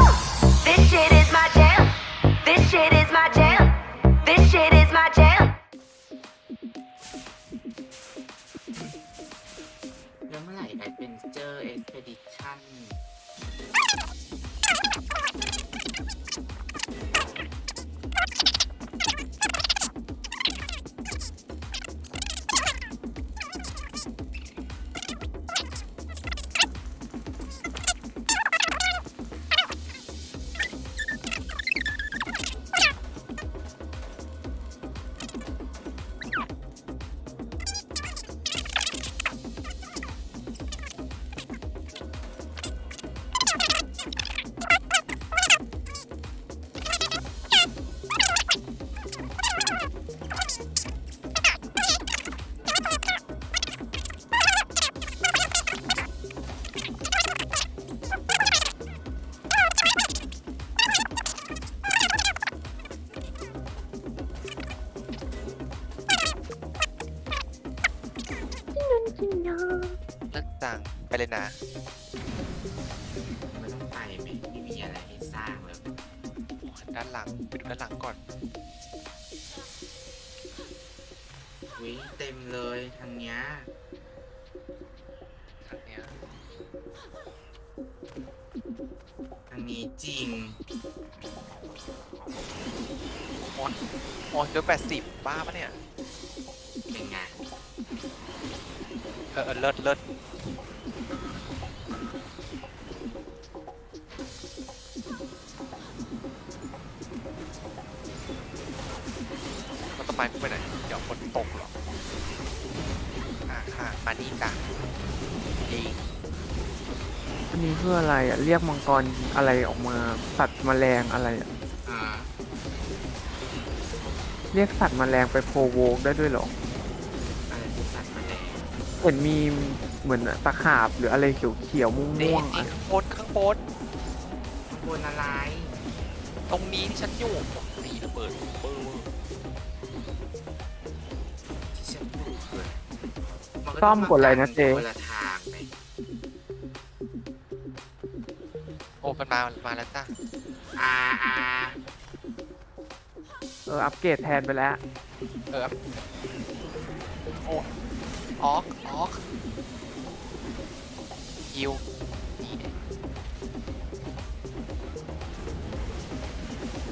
Woo! ไปดูด้านหลังก่อน วิเต็มเลยทางเนี้ยทางเนี้ยทางนี้จริงโอ้ยโอ้ยเดือแปดสิบบ้าปะเนี่ย เป็นไง เออเออเลิศเลิศ ไม้กูไปไหน เดี๋ยวฝนตกเหรออ่าค่ะมานี่กันดีอันนี้คืออะไรอะ เรียกมังกรอะไรออกมา สัตว์แมลงอะไรอะ อ่า เรียกสัตว์แมลงไปโพโวกได้ด้วยเหรอ อะไรคือสัตว์แมลงเห็นมีเหมือนตะขาบหรืออะไรเขียวๆม่นี่วงๆนี่อะข้างบนข้างบนข้างบนอะไรตรงนี้ที่ฉันอยู่โอ้โหตีระเบิดเบอร์เวอร์ นต้อมกดอะไรนะเจคนละทางไหมโอ้มันมา มาแล้วจ้ะอ่าอ่าเอออัปเกรดแทนไปแล้วเออโอ้ออกออกฮิวนี่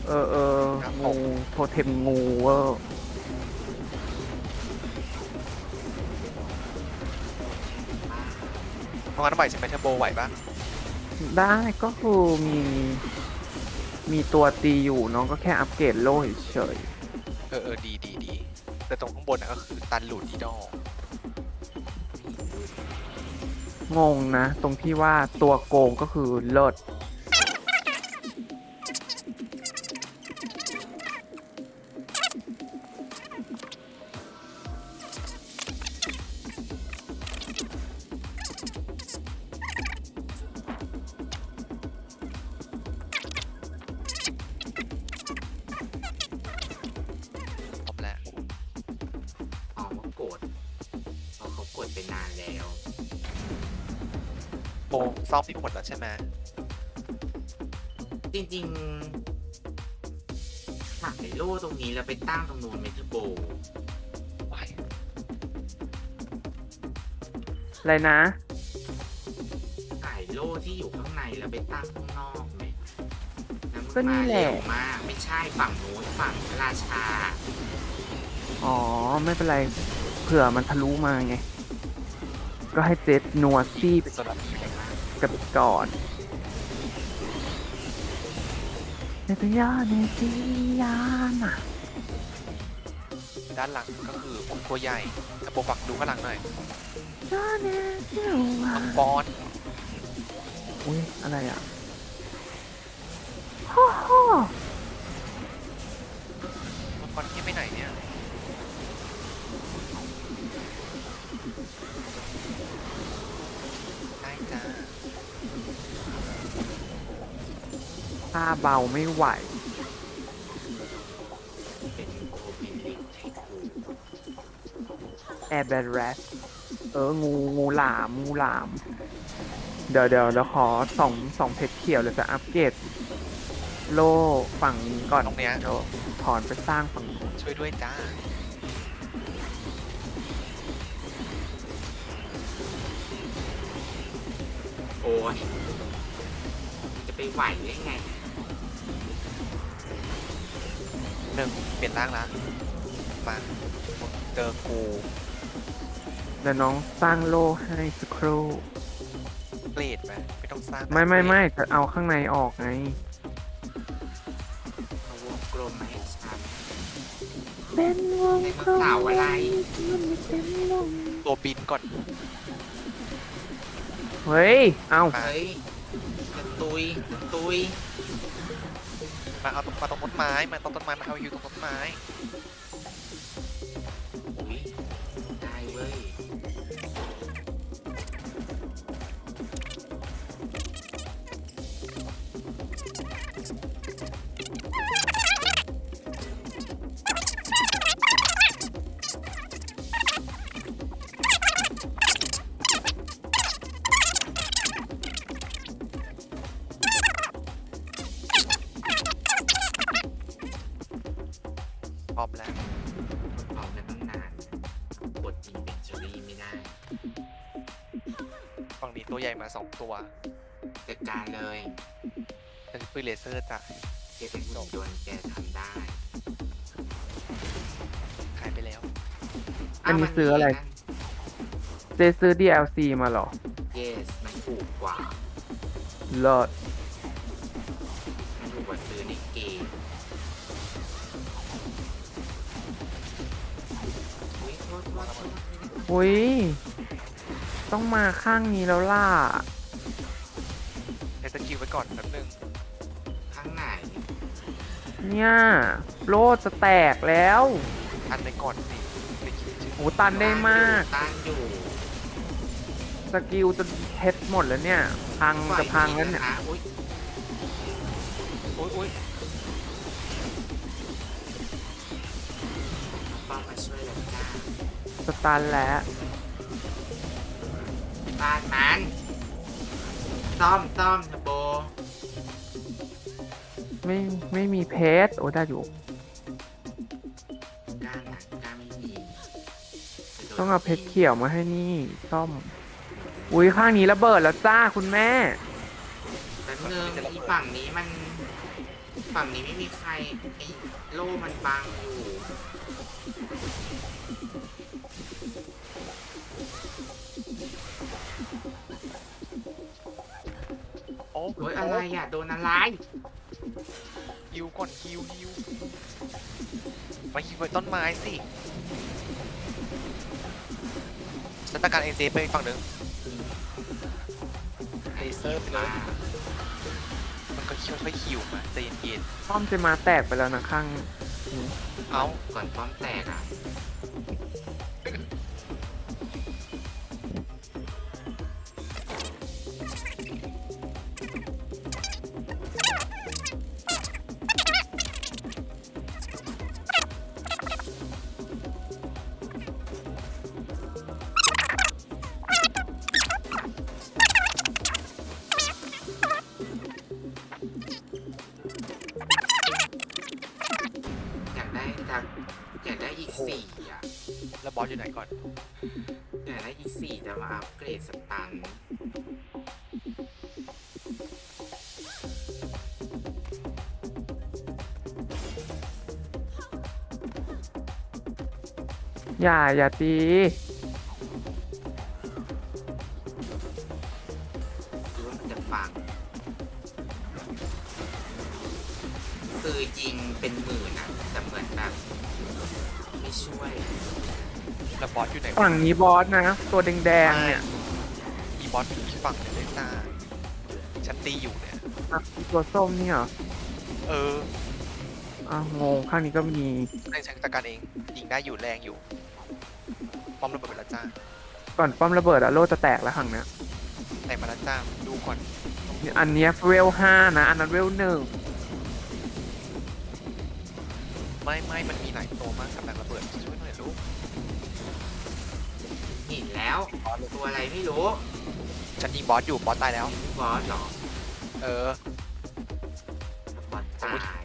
เออเออครับผงูมโทเทมงูเวอร์ ราะงั้นไหวใช่ไหมเทอร์โบไหวปะได้ก็คือมี มีตัวตีอยู่น้องก็แค่อัปเกรดโล่เฉยเออเออดีดีดีแต่ตรงข้างบนน่ะก็คือตันหลุดอีดอลๆงงนะ ตรงที่ว่าตัวโกงก็คือเลิศ โบซ่อมที่หมดแล้วใช่ไหมจริงๆถ่ายโล่ตรงนี้แล้วไปตั้งตรงนู้นเมทัลโบไหวอะไรนะถ่ายโล่ที่อยู่ข้างในแล้วไปตั้งข้างนอกไหมแล้วมัก็นี่แหละมาเร็วมาก ไม่ใช่ฝั่งนู้นฝั่งพระราชา อ๋อ ไม่เป็นไร เผื่อมันทะลุมาไง ก็ให้เจ็ดนัวซี่ไปส่วนเรา กันก่อนเนตยาเนติยาน่ะด้านหลังก็คือองค์ตัวใหญ่เทอร์โบฝักดูข้างหลังหน่อยยาเนติยามังกรอุ้ยอะไรอะ เบาไม่ไหวเป็นโคบิลิกไทคูแอร์แบรสเออ งู งูหลาม งูหลามอเดี๋ยวเดี๋ยวแล้วขอสองสองเพชรเขียวเดี๋ยวจะอัปเกรดโล่ฝั่งนี้ก่อนตรงเนี้ยเดี๋ยวถอนไปสร้างฝั่งนู้นช่วยด้วยจ้า โอ้ยจะไปไหวได้ไง หนึ่งเปลี่ยนร่างละมาเจอกูเดี๋ยวน้องสร้างโล่ให้สักครู่เกรดไหมไม่ต้องสร้างไม่ไม่ไม่จะเอาข้างในออกไงเอาวงกลมมาให้ฉันเป็นวงไดโนเสาร์อะไรตัวบินก่อนเฮ้ยเอามาเฮ้ยจะตุยจะตุย มาเอาตรงมาตรงต้นไม้มาตรงต้นไม้มาเอาอยู่ตรงต้นไม้ พร้อมแล้วพร้อมกันตั้งนานกดยิงเป็นเชอรี่ไม่ได้ฝั่งนี้ตัวใหญ่มาสองตัวจัดการเลยเป็นปืนเลเซอร์จ้ะแกเป็นหุ่นยนต์แกทำได้ขายไปแล้ว อันนี้ซื้ออะไร เจซื้อ DLC มาเหรอ yes มันถูกกว่า เลิศ อุ้ย ต้องมาข้างนี้แล้วล่ะในสกิลไว้ก่อนแป๊บนึงข้างไหนเนี่ย โลดจะแตกแล้วอันไปก่อนสิไปคิดชื่อโหตันได้มาก ตั้งอยู่สกิลจะเท็ดหมดแล้วเนี่ย พังจะพังแล้วเนี่ยนะอุ้ยอุ้ยอุ้ยป้ามาช่วยแล้วจ้า สตันแล้วบ้านมันซ่อมซ่อมนะโบไม่ไม่มีเพชรโอ้ได้อยู่ก้านหนักก้านไม่มีจะโดนต้องเอาเพชรเขียวมาให้นี่ซ่อม อุ้ยข้างนี้ระเบิดแล้วจ้าคุณแม่ แป๊บนึงอีฝั่งนี้มัน ฝั่งนี้ไม่มีใครไอ้โล่มันบังอยู่ โอ้โอ้ยอะไรอะโดนอะไรฮิวก่อนฮิวฮิวมาฮิวไว้ต้นไม้สิฉันต้องการเอ็นเซไปอีกฝั่งหนึ่งเลเซอร์ไปเลยมันก็คิวค่อยคิวมาใจเย็นป้อมจะมาแตกไปแล้วนะข้างนี้ๆเอา ก่อนป้อมแตกอะ อย่า อย่าตีดูว่ามันจะฟัง คือยิงเป็นหมื่นอะแต่เหมือนแบบไม่ช่วยแล้วบอสอยู่ไหนฝั่งนี้บอสนะ ตัวแดงๆเนี่ยมีบอสอยู่อีกฝั่งหนึงเลยจ้าฉันตีอยู่เนี่ย อะตัวส้มเนี่ยเหรอเอออะงงข้างนี้ก็มี ในฉันจัดการเองยิงได้อยู่แรงอยู่ ป้อมระเบิดไปแล้วจ้าก่อนป้อมระเบิดอะโลจะแตกแล้วข้างเนี้ยไหนมาแล้วจ้าดูก่อนอันเนี้ยเวลห้านะ อันนั้นเวลหนึ่งไม่ไม่มันมีหลายตัวมากกับแรงระเบิดช่วยหน่อยลูกเห็นแล้วตัวอะไรไม่รู้ฉันยิงบอสอยู่บอสตายแล้วบอสเหรอเออ บอสตาย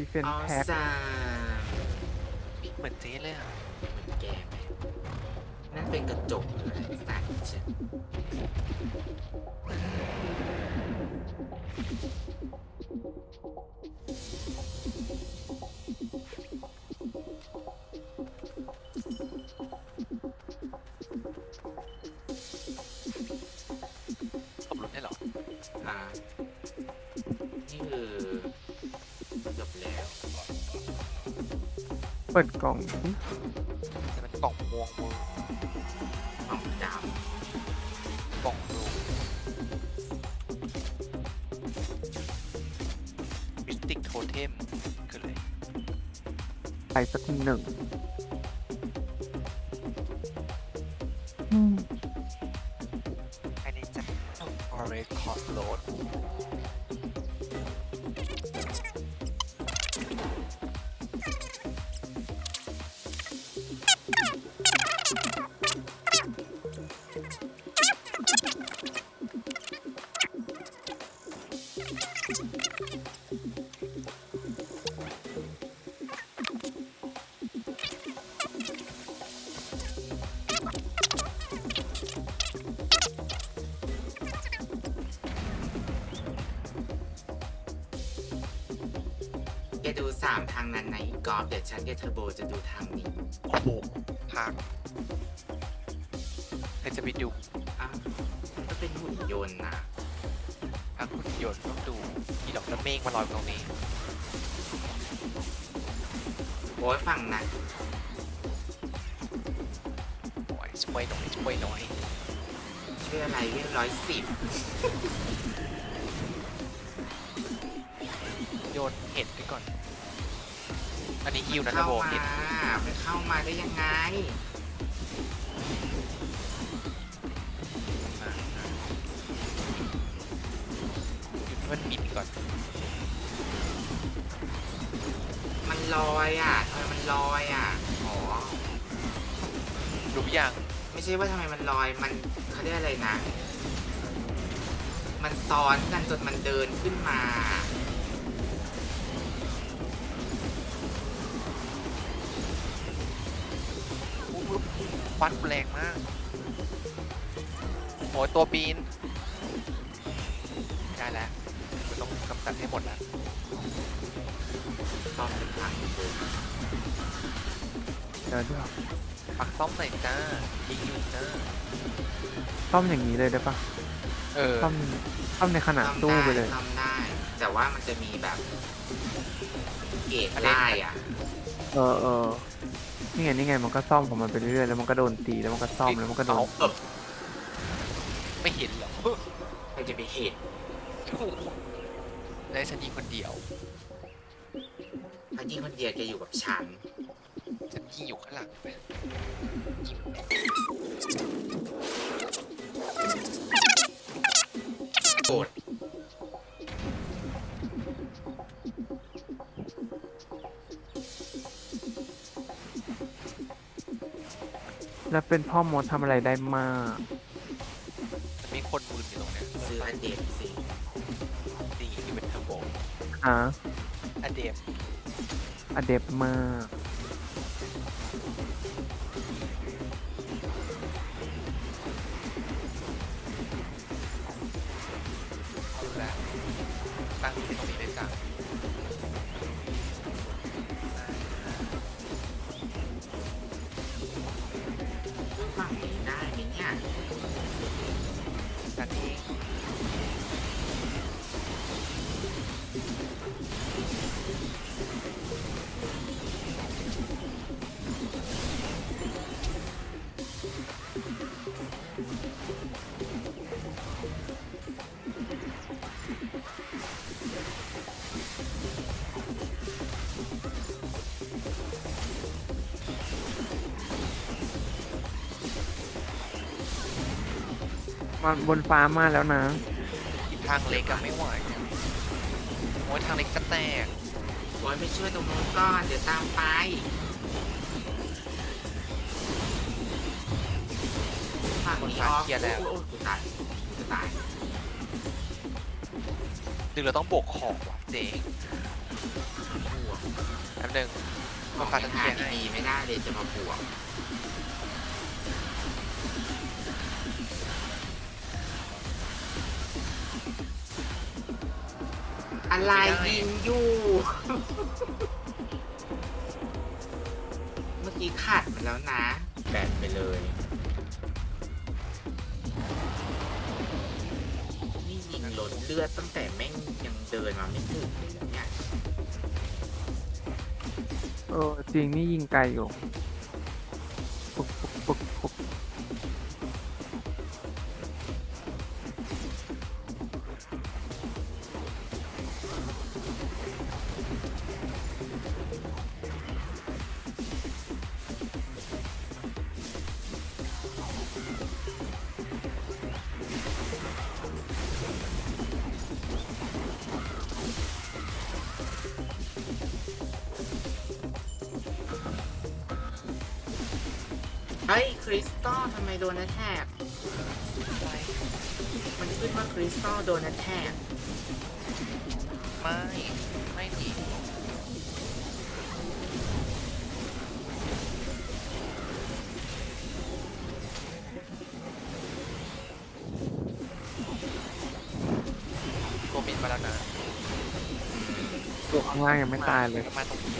ดีเฟนเอแพ็คซาเหมือนเจ๊เลยอะเหมือนแกไหมนั่นเป็นกระจกเลยสัตว์ฉัน เปิดกล่องสิแต่มันกล่องม่วงมือของดกล่องดูมิสติกโทเทมคืออะไรไปสักหนึ่งอืมอันนี้จะออเรสคอสโลด ยวฉันกับเทอร์โบจะดูทางนี้โอ้โหทางใครจะไปดูอ้าวก็เป็นหุ่นยนต์นะทางคุณยนต์ต้องดูมีดอกน้ำเมฆมาลอยตรงนี้ โอ้ยฝั่งนั้นโอ้ยช่วยหน่อยช่วยหน่อยชื่ออะไรเรียกร้อยสิบโยนเห็ดไปก่อน อันนี้ฮิวนะเข้านะโบมาเห็ดไปเข้ามาได้ยังไงหยุดให้มันบินก่อนมันลอยอะทำไมมันลอยอะอ๋อรู้ยังไม่ใช่ว่าทำไมมันลอยมันเขาเรียกอะไรนะ มันซ้อนกันจนมันเดินขึ้นมา ฟันแรงมากโอ้ยตัวบีนได้แล้วคุณต้องกำจัดให้หมดแล้วต้องเป็นทางเดินเดี๋ยวเดี๋ยวปักซ่อมหน่อยจ้ายิงอยู่จ้าซ่อมอย่างนี้เลยได้ปะเออซ่อมซ่อมในขนาดตู้ไปเลยทำได้ แต่ว่ามันจะมีแบบเกตได้อะ เออเออ นี่ไงนี่ไงมันก็ซ่อมของมันไปเรื่อยๆแล้วมันก็โดนตีแล้วมันก็ซ่อมแล้วมันก็โดนเอาเออไม่เห็นเหรอใครจะไปเห็นได้ฉันยิงคนเดียวถ้ายิ่งคนเดียวแกอยู่กับฉันฉันยิงอยู่ข้างหลังไปยิงโกรธ แล้วเป็นพ่อมดทำอะไรได้มาก มีคนมืนอยู่ตรงเนี้ยซื้ออันเดมสิดีที่เป็นเทอร์โบฮะอันเดมอเด็บมาก รู้แลตั้งที่ตรงนี้ได้จัง มาบนฟ้ามาแล้วนะอีกทางเล็กอะไม่ไหวโอ้ยทางเล็กจะแตกโอ้ยไม่ช่วยตรงนู้นก่อน เดี๋ยวตามไป ฝั่งนี้ออฟเคลียร์แล้ว โอ้ยกูตายกูตาย หรือเราต้องโบกของวะเจ๊บวกแป๊บนึงบมาอกพายัทังนหาเทียให้ ดีๆไม่ได้เลยจะมาบวก อะไรยิงอยู่ เมื่อกี้ขาดไปแล้วนะ แบนไปเลย นี่ยิงล้นเลือดตั้งแต่แม่งยังเดินมาไม่ถึงเลยนะเนี่ย เออจริงนี่ยิงไกลอยู่ นว่าคริสตัลโดนแทกไม่ ไม่ดีโกบินมาแล้วนะตัวข้างล่างยังไม่ตายเลย มาตรงนี้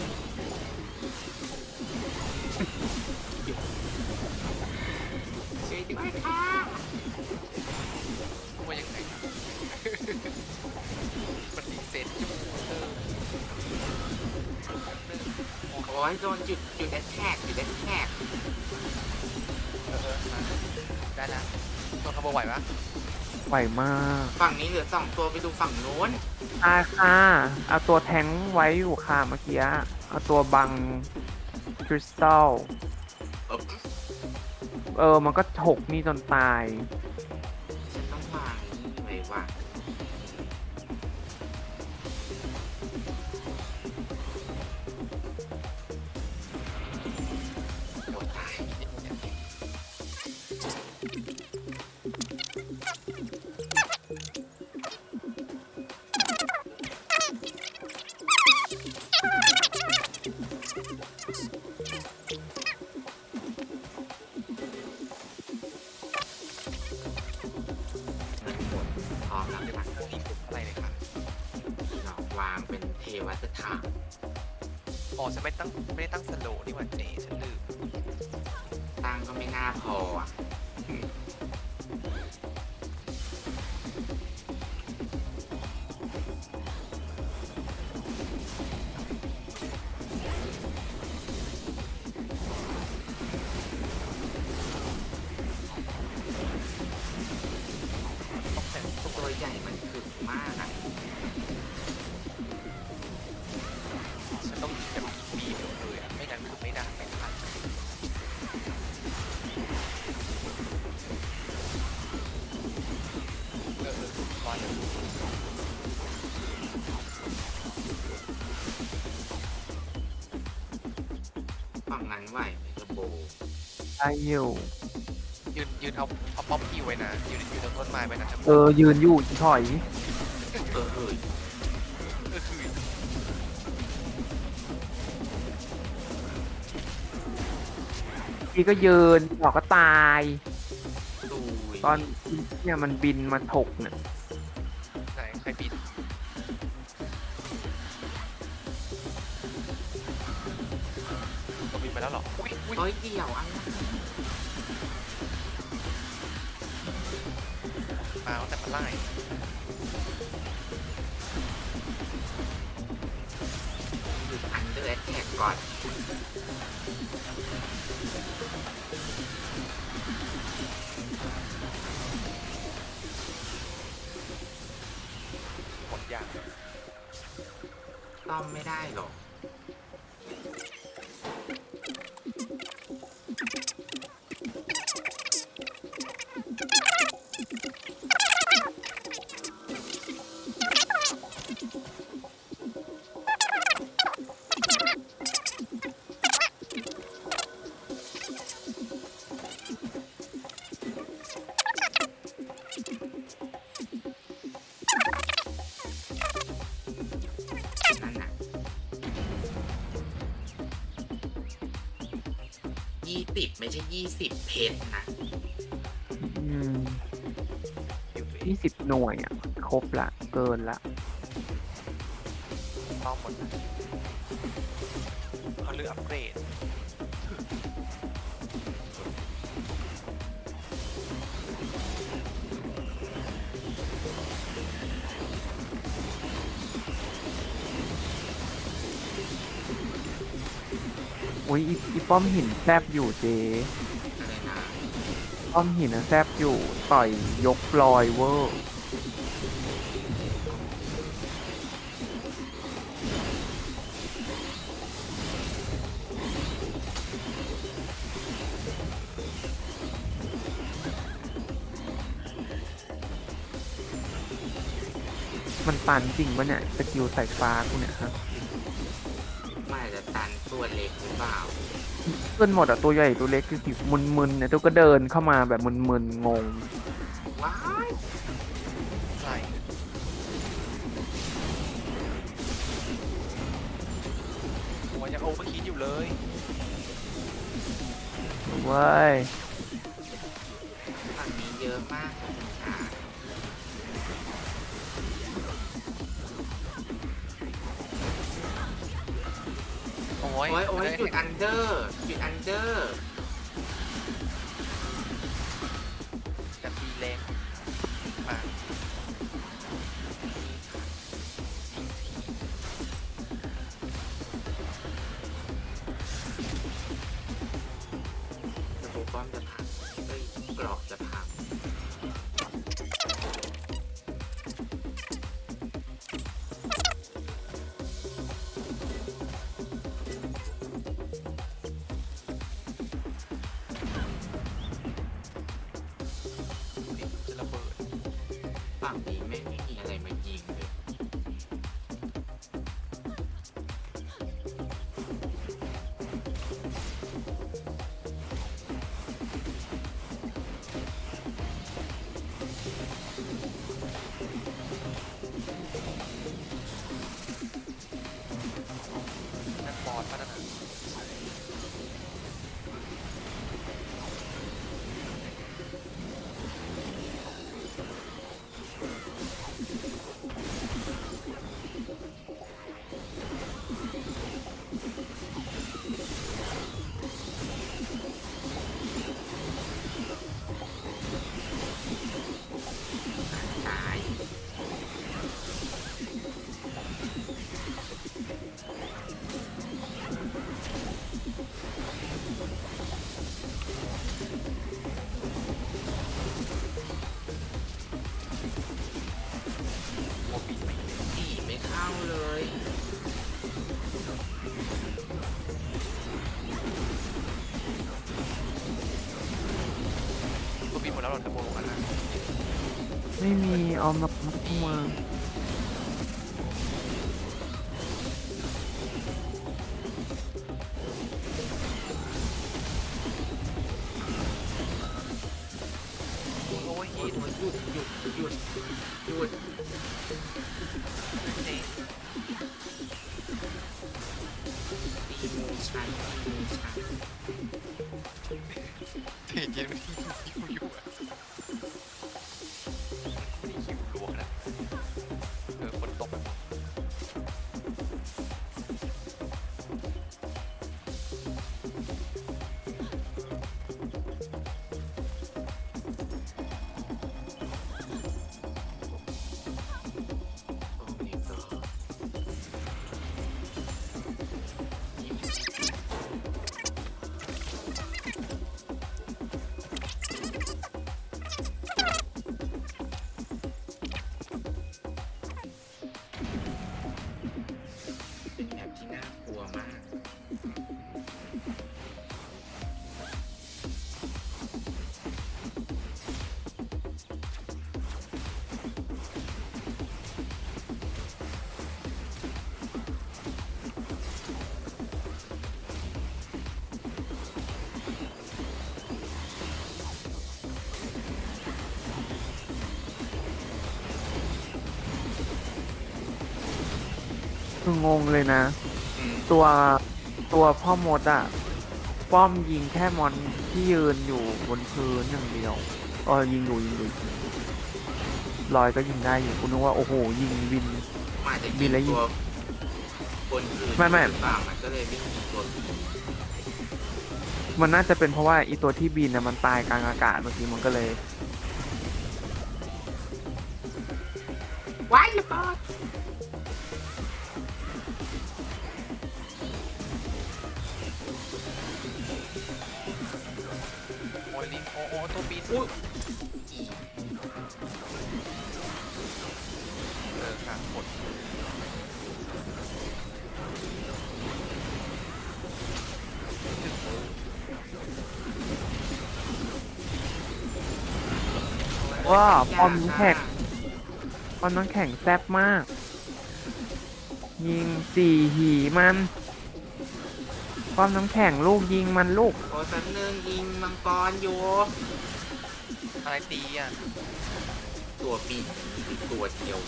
ตัวขบวนไหวปะไหวมากฝั่งนี้เหลือสองตัวไปดูฝั่งนู้นตายค่ะเอาตัวแทงค์ไว้อยู่ค่ะเมื่อกี้เอาตัวบังคริสตัลเออเออมันก็ถกนี่จนตาย ใหญ่มันถึกมากอะฉันต้องแบบบีบเลยอะไม่งั้นคือไม่ได้ไม่ทันเออเออรออยู่ฝั่งนั้นไหวไหมกระโบได้อยู่ยืนยืนเอาเอา ป๊อปปี้ไว้นะยืนยืนตรงต้นไม้ไว้นะจะเออยืนอยู่ถอยเออเฮ้ยเออคือทีก็ยืนหลอกก็ตายตุยตอนเนี่ยมันบินมาถกเนี่ยไหนใครบินตัวบินไปแล้วเหรออุ้ยอุ้ยเฮ้ยเดี่ยวอะไร มาแต่มาไล่หยุดอันเดอร์แอทแทกก่อนหมดอย่างต้อมไม่ได้หรอก สิบไม่ใช่ยี่สิบเพชรนะอืมอยู่เอยี่สิบหน่วยอะ ครบละ เกินละต้องหมดนะเขาเลือกอัปเกรด อุ้ยอีอีป้อมหินแซบอยู่เจอะไรนะป้อมหินนะแซบอยู่ต่อยยกลอยเวอร์มันปันจริงปะเนี่ยสกิลสายฟ้ากูเนี่ยฮะไม่อาจจะ ตันตัวเล็กหรือเปล่าเพื่อนหมดอะตัวใหญ่ตัวเล็กคือสิมึนๆเนี่ยตัวก็เดินเข้ามาแบบมึนๆงง ว้ายใส่โอ้ยยังโอเวอร์คิดอยู่เลย เว้ย จุดอันเดอร์จุดอันเดอร์ ม คืองงเลยนะ อืมตัวตัวพ่อมดอะป้อมยิงแค่มอนที่ยืนอยู่บนพื้นอย่างเดียวเออยิงอยู่ยิงอยู่ลอยก็ยิงได้อยู่คุณนึกว่าโอ้โหยิงวิน มันอาจจะมียิงอะไรอีกตัวบนพื้นไม่ไม่ หรือเปล่ามันก็เลยไม่ยิงตัวมันน่าจะเป็นเพราะว่าอีตัวที่บินน่ะมันตายกลางอากาศเมื่อกี้มันก็เลย ว้ายอย่าปอด อุ้ยเออค่ะหมดว้าป้อมน้ำแข็งป้อมน้ำแข็งแซ่บมาก ยิงสี่หีมันป้อมน้ำแข็งลูกยิงมันลูก โอ้สันนึงยิงมังกรอยู่ อะไรตีอะ ตัวปีกมีตัวเดียว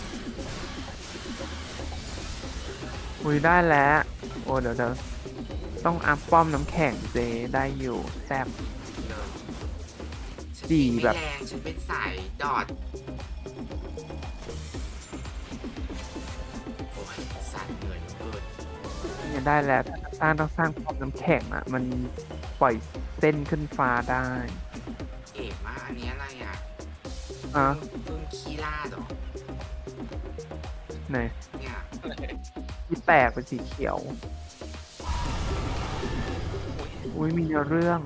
คุยได้แล้ว โอ้เดี๋ยวเดี๋ยวต้องอัพป้อมน้ำแข็งเจได้อยู่แซ่บเลยฉันดียิงไม่แบบ แรงฉันเป็นสายดอดโอ้ยสั่นเหนื่อยเกินเนี่ยได้แล้วสร้างต้องสร้างป้อมน้ำแข็งอะ มันปล่อยเส้นขึ้นฟ้าได้ อะพึ่งขี้ล่าดเหรอไหนเนี่ยที่แตกเป็นสีเขียว อุ้ยมีเนื้อเรื่อง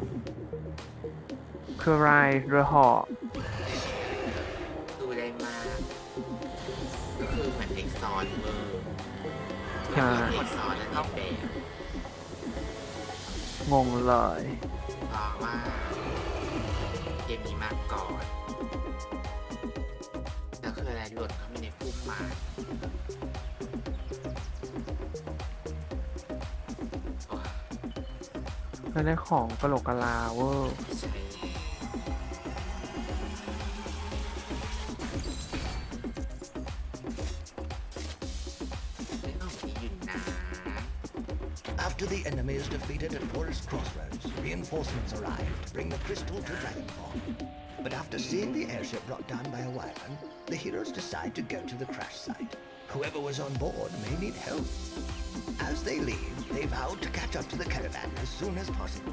คืออะไรเรือเหาะดูได้มากก็คือเหมือนเด็กซ้อนเบอร์ใช่เด็กซ้อนและเด็กแบบงงเลยเพราะว่าเกมนี้มาก่อน หล่นเข้าไปในพุ่มไม้โอ้ยแล้วได้ของกะโหลกกะลาเวอร์ไม่ใช่ไม่ต้องมีอยู่นะ After the enemy is defeated at Forest Crossroads, reinforcements arrive to bring the crystal to Dragonfall. After seeing the airship brought down by a wyvern, the heroes decide to go to the crash site. Whoever was on board may need help. As they leave, they vow to catch up to the caravan as soon as possible.